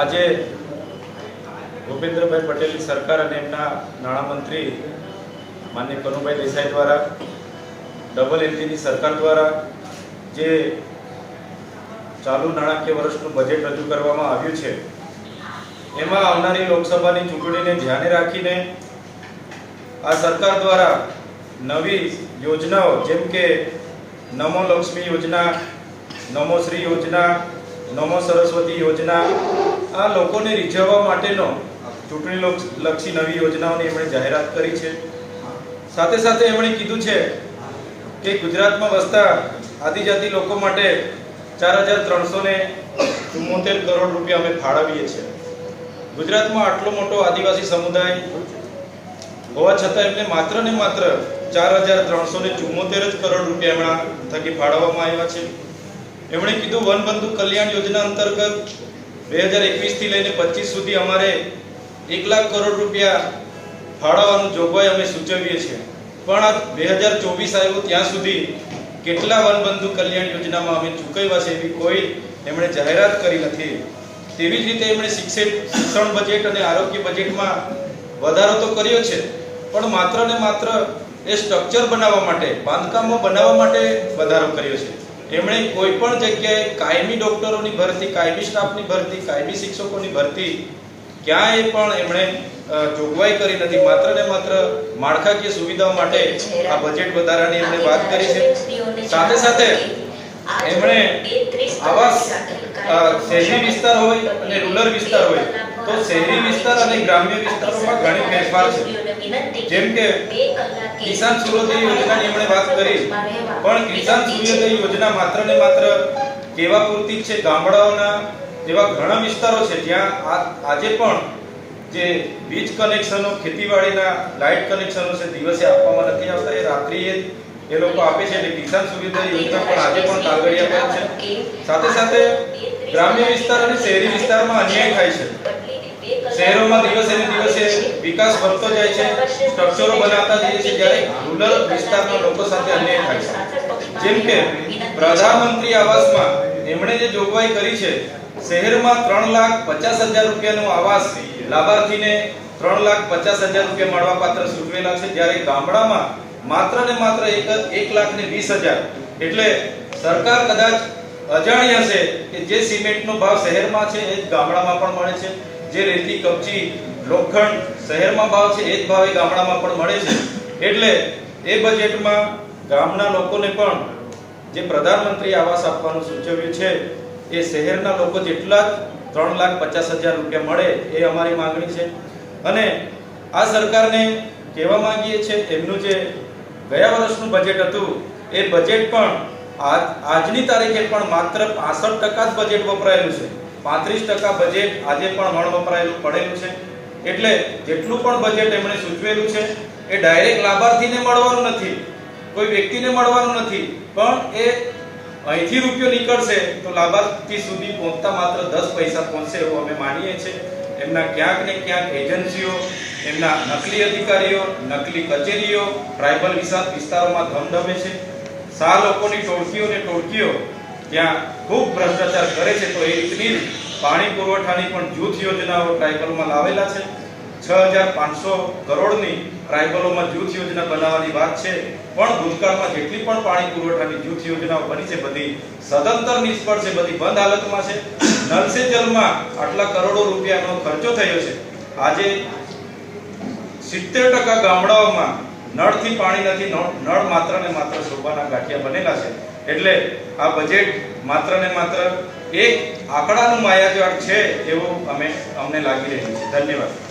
આજે ભૂપેન્દ્રભાઈ પટેલની સરકાર અને એમના નાણામંત્રી માન્ય કનુભાઈ દેસાઈ દ્વારા, ડબલ એન્ટ્રીની સરકાર દ્વારા જે ચાલુ નાણાકીય વર્ષનું બજેટ રજૂ કરવામાં આવ્યું છે, એમાં આવનારી લોકસભાની ચૂંટણીને ધ્યાને રાખીને આ સરકાર દ્વારા નવી યોજનાઓ, જેમ કે નમો લક્ષ્મી યોજના, નમો શ્રી યોજના, નમો સરસ્વતી યોજના, આ લોકોને રીઝવવા માટેનો ચૂંટણી લક્ષી નવી યોજનાઓની એમણે જાહેરાત કરી છે. સાથે સાથે એમણે કીધું છે કે ગુજરાતમાં વસતા આદિજાતિ લોકો માટે ચાર હજાર ત્રણસો ને ચુમ્મોતેર કરોડ રૂપિયા અમે ફાળવીએ છીએ. ગુજરાતમાં આટલો મોટો આદિવાસી સમુદાય હોવા છતાં એમને માત્ર ને માત્ર ચાર હજાર ત્રણસો ને ચુમ્મોતેર જ કરોડ રૂપિયા એમના થકી ફાળવવામાં આવ્યા છે. એમણે કીધું વનબંધુ કલ્યાણ યોજના અંતર્ગત બે હજાર એકવીસથી લઈને પચીસ સુધી અમારે એક લાખ કરોડ રૂપિયા ફાળવવાનું જોગવાઈ અમે સૂચવીએ છીએ. પણ આ બે હજાર ચોવીસ આવ્યું ત્યાં સુધી કેટલા વનબંધુ કલ્યાણ યોજનામાં અમે ચૂકવ્યા છે એવી કોઈ એમણે જાહેરાત કરી નથી. તેવી જ રીતે એમણે શિક્ષણ શિક્ષણ બજેટ અને આરોગ્ય બજેટમાં વધારો તો કર્યો છે પણ માત્ર ને માત્ર એ સ્ટ્રક્ચર બનાવવા માટે, બાંધકામો બનાવવા માટે વધારો કર્યો છે. એમણે કોઈ પણ જગ્યાએ કાયમી ડોક્ટરોની ભરતી, કાયમી સ્ટાફની ભરતી, કાયમી શિક્ષકોની ભરતી ક્યાંય પણ એમણે જોગવાઈ કરી નથી. માત્ર ને માત્ર માળખાકીય સુવિધાઓ માટે આ બજેટ વધારાની એમણે વાત કરી છે. સાથે સાથે એમણે આવાસ શહેરી વિસ્તાર હોય અને રૂરલ વિસ્તાર હોય તો શહેરી વિસ્તાર અને ગ્રામ્ય વિસ્તારોમાં ઘણી ફેરફાર છે. જેમ કે કિસાન સૂર્યોદય યોજનાની એમણે વાત કરી, પણ કિસાન સૂર્યોદય યોજના માત્ર ને માત્ર કેવા પૂરતી છે? ગામડાઓના એવા ઘણા વિસ્તારો છે, જ્યાં આજે પણ જે વીજ કનેક્શનો, ખેતીવાડીના લાઇટ કનેક્શનો છે, દિવસે આપવામાં નથી આવતા, એ રાત્રિએ એ લોકો આપે છે એટલે કિસાન સૂર્યોદય યોજના પણ આજે પણ કાગળિયા પર છે. સાથે સાથે ગ્રામ્ય વિસ્તાર અને શહેરી વિસ્તારમાં અન્યાય થાય છે. શહેરોમાં દિવસે ને દિવસે વિકાસ વધતો જાય છે સ્ટ્રક્ચરો બનાવતા જઈએ છે જ્યારે રૂરલ વિસ્તારના લોકો સાથે અન્યાય થાય છે. જેમ કે પ્રધાનમંત્રી આવાસમાં એમણે જે જોગવાઈ કરી છે, શહેરમાં ત્રણ લાખ પચાસ હજાર રૂપિયાનો આવાસ લાભાર્થીને ત્રણ લાખ પચાસ હજાર રૂપિયા મળવા પાત્ર સૂચવેલા છે, જ્યારે ગામડામાં માત્ર ને માત્ર એક જ- લાખ ને વીસ હજાર. એટલે સરકાર કદાચ અજાણી હશે કે જે સિમેન્ટનો ભાવ શહેરમાં છે, એ જ ગામડામાં પણ મળે છે. જે રેતી, કપચી, લોખંડ શહેરમાં ભાવ છે, એ જ ભાવે ગામડામાં પણ મળે છે. એટલે એ બજેટમાં ગામના લોકોને પણ જે પ્રધાનમંત્રી આવાસ આપવાનું સૂચવ્યું છે, એ શહેરના લોકો જેટલા ત્રણ લાખ પચાસ હજાર રૂપિયા મળે એ અમારી માંગણી છે. અને આ સરકારને કહેવા માંગીએ છીએ, એમનું જે ગયા વર્ષનું બજેટ હતું, એ બજેટ પણ આજ, આજની તારીખે પણ માત્ર પાસઠ ટકા જ બજેટ વપરાયેલું છે. પાંત્રીસ ટકા બજેટ આજે પણ મણ વપરાયેલું પડેલું છે. એટલે જેટલું પણ બજેટ એમણે સૂચવેલું છે, એ ડાયરેક્ટ લાભાર્થીને મળવાનું નથી. કોઈ વ્યક્તિને મળવાનું નથી. પણ એ અહીંથી રૂપિયો નીકળશે તો લાભાર્થી સુધી પહોંચતા માત્ર દસ પૈસા પહોંચશે એવું અમે માનીએ છીએ. એમના ક્યાંક ને ક્યાંક એજન્સીઓ, એમના નકલી અધિકારીઓ, નકલી કચેરીઓ ટ્રાઇબલ વિસ્તાર- વિસ્તારોમાં ધમધમે છે. સા લોકોની ટોળકીઓ ને ટોળકીઓ ત્યાં ખૂબ ભ્રષ્ટાચાર કરે છે, તો એ પાણી પુરવઠાની પણ જૂથ યોજનાઓ ટ્રાઇબલમાં લાવેલા છે. છ હજાર પાંચસો કરોડની ટ્રાઇબલોમાં જૂથ યોજના બનાવવાની વાત છે. પણ ભૂતકાળમાં જેટલી પણ પાણી પુરવઠાની જૂથ યોજનાઓ બની છે, બધી સદંતર નિષ્ફળ છે, બધી બંધ હાલતમાં છે. નલ જલમાં આટલા કરોડો રૂપિયાનો ખર્ચો થયો છે. આજે સિત્તેર ટકા ગામડાઓમાં નળથી પાણી નથી, નળ માત્ર ને માત્ર શોભાના ગાંઠિયા બનેલા છે. એટલે આ બજેટ માત્ર ને માત્ર એક આંકડાનું માયાજાળ છે એવું અમે અમને લાગી રહ્યું છે. ધન્યવાદ.